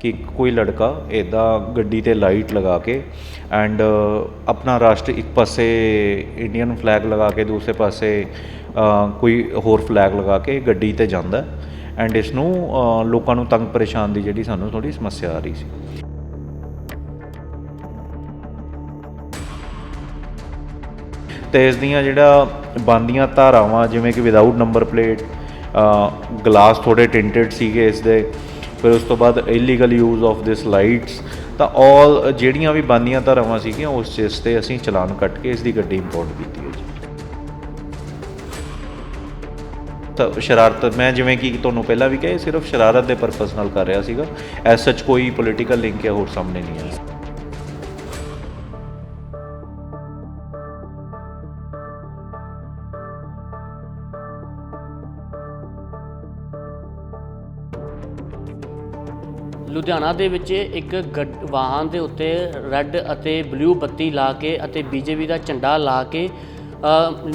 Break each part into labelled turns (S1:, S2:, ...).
S1: ਕਿ ਕੋਈ ਲੜਕਾ ਇਦਾਂ ਗੱਡੀ ਤੇ ਲਾਈਟ ਲਗਾ ਕੇ ਐਂਡ ਆਪਣਾ ਰਾਸ਼ਟਰ ਇੱਕ ਪਾਸੇ ਇੰਡੀਅਨ ਫਲੈਗ ਲਗਾ ਕੇ ਦੂਸਰੇ ਪਾਸੇ ਕੋਈ ਹੋਰ ਫਲੈਗ ਲਗਾ ਕੇ ਗੱਡੀ ਤੇ ਜਾਂਦਾ ਐਂਡ ਇਸ ਨੂੰ ਲੋਕਾਂ ਨੂੰ ਤੰਗ ਪਰੇਸ਼ਾਨ ਦੀ ਜਿਹੜੀ ਸਾਨੂੰ ਥੋੜੀ ਸਮੱਸਿਆ ਆ ਰਹੀ ਸੀ। ਤੇ ਇਸ ਦੀਆਂ ਜਿਹੜਾ ਬੰਦੀਆਂ ਧਾਰਾਵਾਂ ਜਿਵੇਂ ਕਿ ਵਿਦਆਊਟ ਨੰਬਰ ਪਲੇਟ ਗਲਾਸ ਥੋੜੇ ਟਿੰਟਡ ਸੀਗੇ ਇਸ ਦੇ ਫਿਰ ਉਸ ਤੋਂ ਬਾਅਦ illegal use of this lights ਤਾਂ ਆਲ ਜਿਹੜੀਆਂ ਵੀ ਬੰਦੀਆਂ ਧਾਰਾਵਾਂ ਸੀਗੀਆਂ ਉਸ ਚੀਜ਼ ਤੇ ਅਸੀਂ ਚਲਾਨ ਕੱਟ ਕੇ ਇਸ ਦੀ ਗੱਡੀ ਇੰਪੋਰਟ ਕੀਤੀ ਹੈ ਜੀ। ਤਾਂ ਸ਼ਰਾਰਤ, ਮੈਂ ਜਿਵੇਂ ਕਿ ਤੁਹਾਨੂੰ ਪਹਿਲਾਂ ਵੀ ਕਿਹਾ, ਇਹ ਸਿਰਫ ਸ਼ਰਾਰਤ ਦੇ ਪਰਪਸ ਨਾਲ ਕਰ ਰਿਹਾ ਸੀਗਾ। ਐਸ ਸੱਚ ਕੋਈ ਪੋਲੀਟੀਕਲ ਲਿੰਕ ਹੈ ਹੋਰ ਸਾਹਮਣੇ ਨਹੀਂ ਆਇਆ।
S2: ਲੁਧਿਆਣਾ ਦੇ ਵਿੱਚ ਇੱਕ ਗੱਡ- ਵਾਹਨ ਦੇ ਉੱਤੇ ਰੈੱਡ ਅਤੇ ਬਲੂ ਬੱਤੀ ਲਾ ਕੇ ਅਤੇ ਬੀਜੇਪੀ ਦਾ ਝੰਡਾ ਲਾ ਕੇ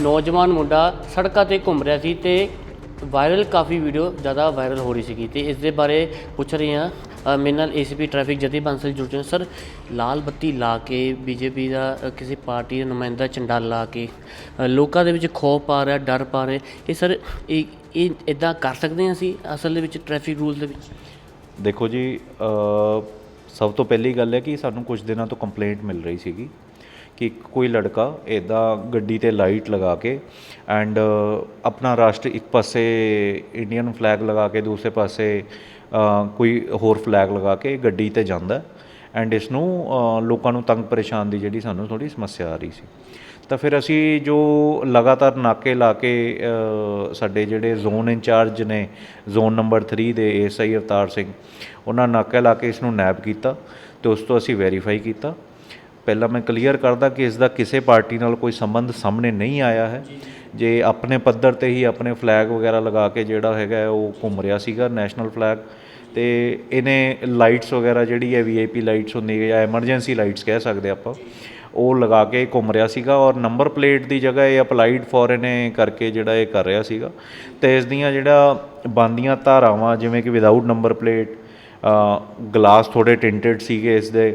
S2: ਨੌਜਵਾਨ ਮੁੰਡਾ ਸੜਕਾਂ ਤੇ ਘੁੰਮ ਰਿਹਾ ਸੀ ਤੇ ਵਾਇਰਲ ਕਾਫੀ ਵੀਡੀਓ ਜ਼ਿਆਦਾ ਵਾਇਰਲ ਹੋ ਰਹੀ ਸੀਗੀ ਤੇ ਇਸ ਦੇ ਬਾਰੇ ਪੁੱਛ ਰਹੇ ਹਾਂ। ਮੇਰੇ ਨਾਲ ਏਸੀਪੀ ਟ੍ਰੈਫਿਕ ਜਤੀ ਬੰਸਲ ਜੁੜ ਚੁੱਕੇ ਸਰ, ਲਾਲ ਬੱਤੀ ਲਾ ਕੇ ਬੀਜੇਪੀ ਦਾ ਕਿਸੇ ਪਾਰਟੀ ਦਾ ਨੁਮਾਇੰਦਾ ਝੰਡਾ ਲਾ ਕੇ ਲੋਕਾਂ ਦੇ ਵਿੱਚ ਖੌਫ ਪਾ ਰਿਹਾ, ਡਰ ਪਾ ਰਿਹਾ। ਇਹ ਸਰ, ਇਹ ਇਹ ਇਦਾਂ ਕਰ ਸਕਦੇ ਹਾਂ ਅਸੀਂ ਅਸਲ ਦੇ ਵਿੱਚ ਟ੍ਰੈਫਿਕ ਰੂਲ ਦੇ ਵਿੱਚ?
S1: ਦੇਖੋ ਜੀ ਸਭ ਤੋਂ ਪਹਿਲੀ ਗੱਲ ਹੈ ਕਿ ਸਾਨੂੰ ਕੁਝ ਦਿਨਾਂ ਤੋਂ ਕੰਪਲੇਂਟ ਮਿਲ ਰਹੀ ਸੀਗੀ ਕਿ ਕੋਈ ਲੜਕਾ ਇਦਾਂ ਗੱਡੀ ਤੇ ਲਾਈਟ ਲਗਾ ਕੇ ਐਂਡ ਆਪਣਾ ਰਾਸ਼ਟਰ ਇੱਕ ਪਾਸੇ ਇੰਡੀਅਨ ਫਲੈਗ ਲਗਾ ਕੇ, ਦੂਸਰੇ ਪਾਸੇ ਕੋਈ ਹੋਰ ਫਲੈਗ ਲਗਾ ਕੇ ਗੱਡੀ ਤੇ ਜਾਂਦਾ ਐਂਡ ਇਸ ਨੂੰ ਲੋਕਾਂ ਨੂੰ ਤੰਗ ਪਰੇਸ਼ਾਨ ਦੀ ਜਿਹੜੀ ਸਾਨੂੰ ਥੋੜੀ ਸਮੱਸਿਆ ਆ ਰਹੀ ਸੀ। ਤਾਂ ਫਿਰ ਅਸੀਂ ਜੋ ਲਗਾਤਾਰ ਨਾਕੇ ਲਾ ਕੇ ਸਾਡੇ ਜਿਹੜੇ ਜ਼ੋਨ ਇੰਚਾਰਜ ਨੇ ਜ਼ੋਨ ਨੰਬਰ 3 ਦੇ ਏਐਸਆਈ ਅਵਤਾਰ ਸਿੰਘ ਉਹਨਾਂ ਨਾਕੇ ਲਾ ਕੇ ਇਸ ਨੂੰ ਨੈਪ ਕੀਤਾ ਤੇ ਉਸ ਤੋਂ ਅਸੀਂ ਵੈਰੀਫਾਈ ਕੀਤਾ। ਪਹਿਲਾਂ ਮੈਂ ਕਲੀਅਰ ਕਰਦਾ ਕਿ ਇਸ ਦਾ ਕਿਸੇ ਪਾਰਟੀ ਨਾਲ ਕੋਈ ਸੰਬੰਧ ਸਾਹਮਣੇ ਨਹੀਂ ਆਇਆ ਹੈ। ਜੇ ਆਪਣੇ ਪੱਧਰ ਤੇ ਹੀ ਆਪਣੇ ਫਲੈਗ ਵਗੈਰਾ ਲਗਾ ਕੇ ਜਿਹੜਾ ਹੈਗਾ ਉਹ ਘੁੰਮ ਰਿਹਾ ਸੀਗਾ ਨੈਸ਼ਨਲ ਫਲੈਗ ਤੇ ਇਹਨੇ ਲਾਈਟਸ ਵਗੈਰਾ ਜਿਹੜੀ ਹੈ ਵੀਆਈਪੀ ਲਾਈਟਸ ਹੁੰਦੀ ਹੈ ਜਾਂ ਐਮਰਜੈਂਸੀ ਲਾਈਟਸ ਕਹਿ ਸਕਦੇ ਆਪਾਂ। ਉਹ ਲਗਾ ਕੇ ਘੁੰਮ ਰਿਹਾ ਸੀਗਾ ਔਰ ਨੰਬਰ ਪਲੇਟ ਦੀ ਜਗ੍ਹਾ ਇਹ ਅਪਲਾਈਡ ਫੋਰਨ ਕਰਕੇ ਜਿਹੜਾ ਇਹ ਕਰ ਰਿਹਾ ਸੀਗਾ। ਤੇ ਇਸ ਦੀਆਂ ਜਿਹੜਾ ਬੰਦੀਆਂ ਧਾਰਾਵਾਂ, ਜਿਵੇਂ ਕਿ ਵਿਦਆਊਟ ਨੰਬਰ ਪਲੇਟ ਗਲਾਸ ਥੋੜੇ ਟਿੰਟਡ ਸੀਗੇ ਇਸ ਦੇ।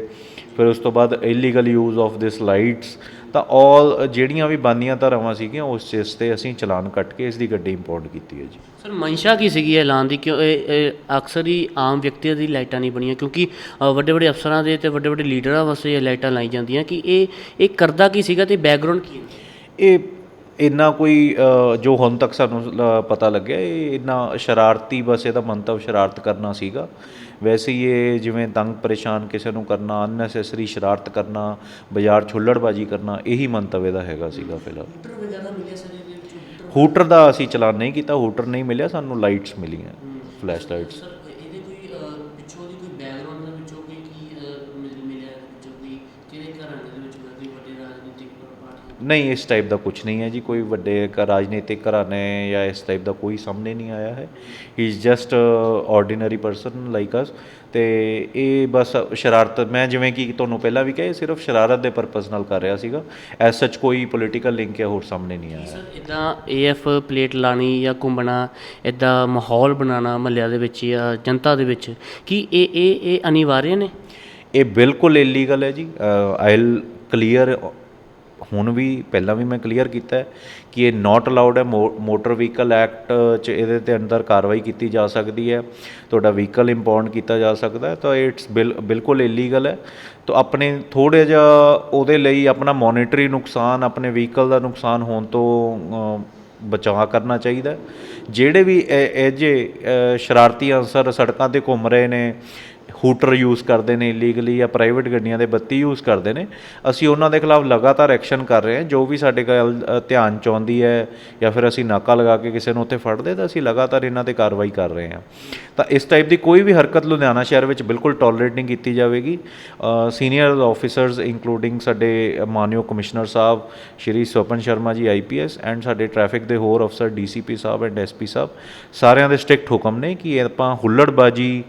S1: ਫਿਰ ਉਸ ਤੋਂ ਬਾਅਦ illegal use of this lights ਤਾਂ ਆਲ ਜਿਹੜੀਆਂ ਵੀ ਬੰਦੀਆਂ ਧਾਰਾਵਾਂ ਸੀਗੀਆਂ ਉਸ ਚੀਜ਼ ਤੇ ਅਸੀਂ ਚਲਾਨ ਕੱਟ ਕੇ ਇਸ ਦੀ ਗੱਡੀ ਇੰਪੋਰਟ ਕੀਤੀ ਹੈ ਜੀ।
S2: ਸਰ ਮਨਸ਼ਾ ਕੀ ਸੀਗੀ ਐਲਾਨ ਦੀ? ਕਿਉਂ ਇਹ ਇਹ ਅਕਸਰ ਹੀ ਆਮ ਵਿਅਕਤੀਆਂ ਦੀ ਲਾਈਟਾਂ ਨਹੀਂ ਬਣੀਆਂ ਕਿਉਂਕਿ ਵੱਡੇ ਵੱਡੇ ਅਫਸਰਾਂ ਦੇ ਤੇ ਵੱਡੇ ਵੱਡੇ ਲੀਡਰਾਂ ਵਾਸਤੇ ਇਹ ਲਾਈਟਾਂ ਲਾਈ ਜਾਂਦੀਆਂ ਕਿ ਇਹ ਇਹ ਕਰਦਾ ਕੀ ਸੀਗਾ ਤੇ ਬੈਕਗ੍ਰਾਉਂਡ ਕੀ ਹੈ?
S1: ਇਹ ਇੰਨਾ ਕੋਈ ਜੋ ਹੁਣ ਤੱਕ ਸਾਨੂੰ ਪਤਾ ਲੱਗਿਆ ਇਹ ਇੰਨਾ ਸ਼ਰਾਰਤੀ ਬਸ ਇਹਦਾ ਮੰਤਵ ਸ਼ਰਾਰਤ ਕਰਨਾ ਸੀਗਾ। ਵੈਸੇ ਹੀ ਇਹ ਜਿਵੇਂ ਤੰਗ ਪਰੇਸ਼ਾਨ ਕਿਸੇ ਨੂੰ ਕਰਨਾ ਅਨਨੈਸੈਸਰੀ ਸ਼ਰਾਰਤ ਕਰਨਾ ਬਾਜ਼ਾਰ ਛੁੱਲੜਬਾਜੀ ਕਰਨਾ ਇਹੀ ਮੰਤਵ ਇਹਦਾ ਹੈਗਾ ਸੀਗਾ ਫਿਲਹਾਲ। ਹੂਟਰ ਦਾ ਅਸੀਂ ਚਲਾਨ ਨਹੀਂ ਕੀਤਾ ਹੂਟਰ ਨਹੀਂ ਮਿਲਿਆ ਸਾਨੂੰ ਲਾਈਟਸ ਮਿਲੀਆਂ ਫਲੈਸ਼ ਲਾਈਟਸ
S2: ਸਰ ਇਹਦੇ ਕੋਈ ਪਿੱਛੋਂ ਦੀ ਕੋਈ ਬੈਕਗ੍ਰਾਉਂਡ ਦੇ ਵਿੱਚੋਂ ਕੋਈ ਕੀ ਮਿਲਿਆ ਵਿੱਚੋਂ ਕੋਈ ਕਿਹਦੇ ਘਰਾਣੇ ਦੇ ਵਿੱਚ ਕੋਈ ਵੱਡੇ ਰਾਜਨੀਤਿਕ ਪਾਰਟੀ
S1: ਨਹੀਂ ਇਸ ਟਾਈਪ ਦਾ ਕੁਝ ਨਹੀਂ ਹੈ ਜੀ। ਕੋਈ ਵੱਡੇ ਕ- ਰਾਜਨੀਤਿਕ ਘਰਾਣੇ ਜਾਂ ਇਸ ਟਾਈਪ ਦਾ ਕੋਈ ਸਾਹਮਣੇ ਨਹੀਂ ਆਇਆ ਹੈ। He is just ordinary person like us ਤੇ ਇਹ ਬਸ ਸ਼ਰਾਰਤ ਮੈਂ ਜਿਵੇਂ ਕਿ ਤੁਹਾਨੂੰ ਪਹਿਲਾਂ ਵੀ ਕਿਹਾ ਸਿਰਫ ਸ਼ਰਾਰਤ ਦੇ ਪਰਪਸ ਨਾਲ ਕਰ ਰਿਹਾ ਸੀਗਾ। ਐਸ ਸੱਚ ਕੋਈ ਪੋਲੀਟੀਕਲ ਲਿੰਕ ਜਾਂ ਹੋਰ ਸਾਹਮਣੇ ਨਹੀਂ ਆਇਆ।
S2: ਸਰ ਇਦਾਂ ਏਐਫ ਪਲੇਟ ਲਾਣੀ ਜਾਂ ਘੁੰਮਣਾ ਇਦਾਂ ਮਾਹੌਲ ਬਣਾਉਣਾ ਮਹੱਲਿਆਂ ਦੇ ਵਿੱਚ ਜਾਂ ਜਨਤਾ ਦੇ ਵਿੱਚ ਕੀ ਇਹ ਇਹ ਇਹ ਅਨਿਵਾਰਿਆ ਨੇ?
S1: ਇਹ ਬਿਲਕੁਲ ਇਲੀਗਲ ਹੈ ਜੀ। ਆਈਲ ਕਲੀਅਰ ਹੁਣ ਵੀ ਪਹਿਲਾਂ ਵੀ ਮੈਂ ਕਲੀਅਰ ਕੀਤਾ ਕਿ ਇਹ ਨਾਟ ਅਲਾਉਡ ਹੈ ਮੋਟਰ ਵਹੀਕਲ ਐਕਟ ਚ ਇਹਦੇ ਤੇ ਅੰਦਰ ਕਾਰਵਾਈ ਕੀਤੀ ਜਾ ਸਕਦੀ ਹੈ, ਤੁਹਾਡਾ ਵਹੀਕਲ ਇੰਪਾਊਂਡ ਕੀਤਾ ਜਾ ਸਕਦਾ ਹੈ, ਤਾਂ ਇਟਸ ਬਿਲਕੁਲ ਇਲੀਗਲ ਹੈ। ਤਾਂ ਆਪਣੇ ਥੋੜੇ ਜਿਹਾ ਉਹਦੇ ਲਈ ਆਪਣਾ ਮੋਨਿਟਰੀ ਨੁਕਸਾਨ, ਆਪਣੇ ਵਹੀਕਲ ਦਾ ਨੁਕਸਾਨ ਹੋਣ ਤੋਂ ਬਚਾਅ ਕਰਨਾ ਚਾਹੀਦਾ ਜਿਹੜੇ ਵੀ ਇਹ ਇਹ ਜੇ ਸ਼ਰਾਰਤੀ ਅਨਸਰ ਸੜਕਾਂ ਤੇ ਘੁੰਮ ਰਹੇ ਨੇ ਹੂਟਰ ਯੂਜ਼ ਕਰਦੇ ਨੇ ਇਲੀਗਲੀ ਜਾਂ ਪ੍ਰਾਈਵੇਟ ਗੱਡੀਆਂ ਦੇ ਬੱਤੀ ਯੂਜ਼ ਕਰਦੇ ਨੇ, ਅਸੀਂ ਉਹਨਾਂ ਦੇ ਖਿਲਾਫ ਲਗਾਤਾਰ ਐਕਸ਼ਨ ਕਰ ਰਹੇ ਹਾਂ, ਜੋ ਵੀ ਸਾਡੇ ਕੋਲ ਧਿਆਨ ਚ ਆਉਂਦੀ ਹੈ ਜਾਂ ਫਿਰ ਅਸੀਂ ਨਾਕਾ ਲਗਾ ਕੇ ਕਿਸੇ ਨੂੰ ਉੱਥੇ ਫੜਦੇ, ਤਾਂ ਅਸੀਂ ਲਗਾਤਾਰ ਇਹਨਾਂ ਤੇ ਕਾਰਵਾਈ ਕਰ ਰਹੇ ਹਾਂ। ਤਾਂ ਇਸ ਟਾਈਪ ਦੀ ਕੋਈ ਵੀ ਹਰਕਤ ਲੁਧਿਆਣਾ ਸ਼ਹਿਰ ਵਿੱਚ ਬਿਲਕੁਲ ਟੋਲਰੇਟ ਨਹੀਂ ਕੀਤੀ ਜਾਵੇਗੀ। ਸੀਨੀਅਰ ਆਫੀਸਰਸ ਇੰਕਲੂਡਿੰਗ ਸਾਡੇ ਮਾਨਯੋਗ ਕਮਿਸ਼ਨਰ ਸਾਹਿਬ, ਸ਼੍ਰੀ ਸਵਪਨ ਸ਼ਰਮਾ ਜੀ ਆਈਪੀਐਸ ਐਂਡ ਸਾਡੇ ਟ੍ਰੈਫਿਕ ਦੇ ਹੋਰ ਅਫਸਰ ਡੀਸੀਪੀ ਸਾਹਿਬ ਐਂਡ ਐਸਪੀ ਸਾਹਿਬ, ਸਾਰਿਆਂ ਦੇ ਸਟ੍ਰਿਕਟ ਹੁਕਮ ਨੇ ਕਿ ਆਪਾਂ ਹੁੱਲੜਬਾਜੀ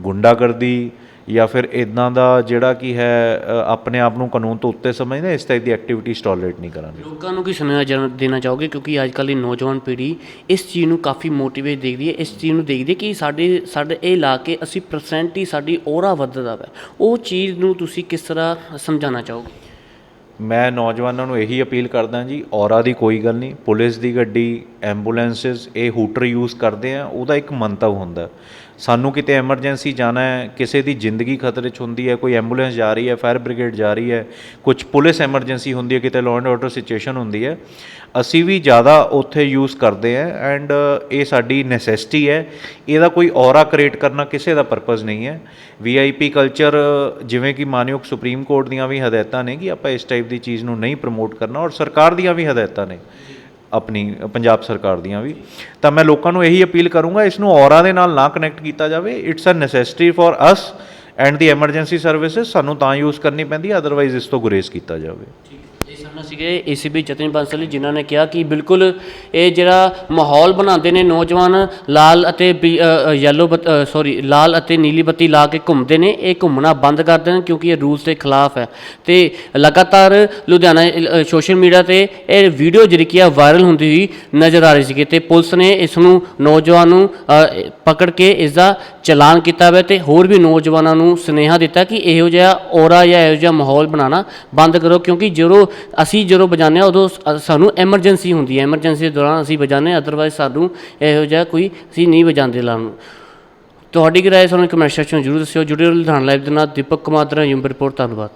S1: ਗੁੰਡਾਗਰਦੀ ਜਾਂ ਫਿਰ ਇਦਾਂ ਦਾ ਜਿਹੜਾ ਕੀ ਹੈ ਆਪਣੇ ਆਪ ਨੂੰ ਕਾਨੂੰਨ ਤੋਂ ਉੱਤੇ ਸਮਝਦੇ ਇਸ ਟਾਈਪ ਦੀ ਐਕਟੀਵਿਟੀਜ਼ ਟੋਲਰੇਟ ਨਹੀਂ ਕਰਾਂਗੇ।
S2: ਲੋਕਾਂ ਨੂੰ ਕੀ ਸੁਨੇਹਾ ਦੇਣਾ ਚਾਹੋਗੇ? ਕਿਉਂਕਿ ਅੱਜ ਕੱਲ੍ਹ ਦੀ ਨੌਜਵਾਨ ਪੀੜ੍ਹੀ ਇਸ ਚੀਜ਼ ਨੂੰ ਕਾਫੀ ਮੋਟੀਵੇਟ ਦੇਖਦੀ ਹੈ ਇਸ ਚੀਜ਼ ਨੂੰ ਦੇਖਦੀ ਹੈ ਕਿ ਸਾਡੇ ਸਾਡੇ ਇਹ ਇਲਾਕੇ 80% ਹੀ ਸਾਡੀ ਔਰਾ ਵੱਧਦਾ ਵਾ। ਉਹ ਚੀਜ਼ ਨੂੰ ਤੁਸੀਂ ਕਿਸ ਤਰ੍ਹਾਂ ਸਮਝਾਉਣਾ ਚਾਹੋਗੇ?
S1: ਮੈਂ ਨੌਜਵਾਨਾਂ ਨੂੰ ਇਹੀ ਅਪੀਲ ਕਰਦਾ ਜੀ ਔਰਾ ਦੀ ਕੋਈ ਗੱਲ ਨਹੀਂ। ਪੁਲਿਸ ਦੀ ਗੱਡੀ ਐਂਬੂਲੈਂਸਸ ਇਹ ਹੂਟਰ ਯੂਜ਼ ਕਰਦੇ ਆ ਉਹਦਾ ਇੱਕ ਮੰਤਵ ਹੁੰਦਾ। ਸਾਨੂੰ ਕਿਤੇ ਐਮਰਜੈਂਸੀ ਜਾਣਾ ਹੈ, ਕਿਸੇ ਦੀ ਜ਼ਿੰਦਗੀ ਖਤਰੇ 'ਚ ਹੁੰਦੀ ਹੈ, ਕੋਈ ਐਂਬੂਲੈਂਸ ਜਾ ਰਹੀ ਹੈ, ਫਾਇਰ ਬ੍ਰਿਗੇਡ ਜਾ ਰਹੀ ਹੈ ਕੁਝ ਪੁਲਿਸ ਐਮਰਜੈਂਸੀ ਹੁੰਦੀ ਹੈ, ਕਿਤੇ ਲਾਅ ਐਂਡ ਆਰਡਰ ਸਿਚੁਏਸ਼ਨ ਹੁੰਦੀ ਹੈ, ਅਸੀਂ ਵੀ ਜ਼ਿਆਦਾ ਉੱਥੇ ਯੂਜ਼ ਕਰਦੇ ਆ ਐਂਡ ਇਹ ਸਾਡੀ ਨੈਸੈਸਿਟੀ ਹੈ, ਇਹਦਾ ਕੋਈ ਔਰਾ ਕ੍ਰੀਏਟ ਕਰਨਾ ਕਿਸੇ ਦਾ ਪਰਪਸ ਨਹੀਂ ਹੈ। ਵੀਆਈਪੀ ਕਲਚਰ ਜਿਵੇਂ ਕਿ ਮਾਨਯੋਗ ਸੁਪਰੀਮ ਕੋਰਟ ਦੀਆਂ ਵੀ ਹਦਾਇਤਾਂ ਨੇ ਕਿ ਆਪਾਂ ਇਸ ਟਾਈਪ ਦੀ ਚੀਜ਼ ਨੂੰ ਨਹੀਂ ਪ੍ਰਮੋਟ ਕਰਨਾ ਔਰ ਸਰਕਾਰ ਦੀਆਂ ਵੀ ਹਦਾਇਤਾਂ ਨੇ। ਆਪਣੀ ਪੰਜਾਬ ਸਰਕਾਰ ਦੀਆਂ ਵੀ। ਤਾਂ ਮੈਂ ਲੋਕਾਂ ਨੂੰ ਇਹੀ ਅਪੀਲ ਕਰੂੰਗਾ, ਇਸ ਨੂੰ ਔਰਾ ਦੇ ਨਾਲ ਨਾ ਕਨੈਕਟ ਕੀਤਾ ਜਾਵੇ। It's a necessity for us and the emergency services ਸਾਨੂੰ ਤਾਂ ਯੂਜ਼ ਕਰਨੀ ਪੈਂਦੀ ਹੈ ਅਦਰਵਾਈਜ਼ ਇਸ ਤੋਂ ਗੁਰੇਜ਼ ਕੀਤਾ ਜਾਵੇ।
S2: ਇਹ ਸੀਗੇ ਏਸੀਬੀ ਜਤਨ ਬੰਸਲੀ ਜਿਨ੍ਹਾਂ ਨੇ ਕਿਹਾ ਕਿ ਬਿਲਕੁਲ ਇਹ ਜਿਹੜਾ ਮਾਹੌਲ ਬਣਾਉਂਦੇ ਨੇ ਨੌਜਵਾਨ ਲਾਲ ਅਤੇ ਯੈਲੋ ਸੌਰੀ ਲਾਲ ਅਤੇ ਨੀਲੀ ਬੱਤੀ ਲਾ ਕੇ ਘੁੰਮਦੇ ਨੇ, ਇਹ ਘੁੰਮਣਾ ਬੰਦ ਕਰ ਦੇਣ ਕਿਉਂਕਿ ਇਹ ਰੂਲਸ ਦੇ ਖਿਲਾਫ ਹੈ। ਤੇ ਲਗਾਤਾਰ ਲੁਧਿਆਣਾ ਸੋਸ਼ਲ ਮੀਡੀਆ ਤੇ ਇਹ ਵੀਡੀਓ ਜਿਹੜੀ ਕਿ ਆ ਵਾਇਰਲ ਹੁੰਦੀ ਹੋਈ ਨਜ਼ਰ ਆ ਰਹੀ ਸੀਗੀ ਤੇ ਪੁਲਿਸ ਨੇ ਇਸ ਨੂੰ ਨੌਜਵਾਨ ਨੂੰ ਪਕੜ ਕੇ ਇਸ ਦਾ ਚਲਾਨ ਕੀਤਾ ਹੋਇਆ ਤੇ ਹੋਰ ਵੀ ਨੌਜਵਾਨਾਂ ਨੂੰ ਸੁਨੇਹਾ ਦਿੱਤਾ ਕਿ ਇਹੋ ਜਿਹਾ ਔਰਾ ਜਾਂ ਇਹੋ ਜਿਹਾ ਮਾਹੌਲ ਬਣਾਉਣਾ ਬੰਦ ਕਰੋ ਕਿਉਂਕਿ ਜਦੋਂ ਅਸੀਂ ਅਸੀਂ ਜਦੋਂ ਵਜਾਉਂਦੇ ਹਾਂ, ਉਦੋਂ ਸ- ਸਾਨੂੰ ਐਮਰਜੈਂਸੀ ਹੁੰਦੀ ਹੈ। ਐਮਰਜੈਂਸੀ ਦੇ ਦੌਰਾਨ ਅਸੀਂ ਵਜਾਉਂਦੇ ਹਾਂ ਅਦਰਵਾਈਜ਼ ਸਾਨੂੰ ਇਹੋ ਜਿਹਾ ਕੋਈ ਅਸੀਂ ਨਹੀਂ ਵਜਾਉਂਦੇ ਲਾਉਣ ਨੂੰ। ਤੁਹਾਡੀ ਕੀ ਰਾਏ ਸਾਨੂੰ ਕਮੈਂਟ ਸੈਕਸ਼ਨ ਜ਼ਰੂਰ ਦੱਸਿਓ। ਜੁੜੇ ਰਹੋ ਲੁਧਿਆਣਾ ਲਾਈਵ ਦੇ ਨਾਲ। ਦੀਪਕ ਕੁਮਾਰ ਦਾ ਯੂਮ ਰਿਪੋਰਟ ਧੰਨਵਾਦ।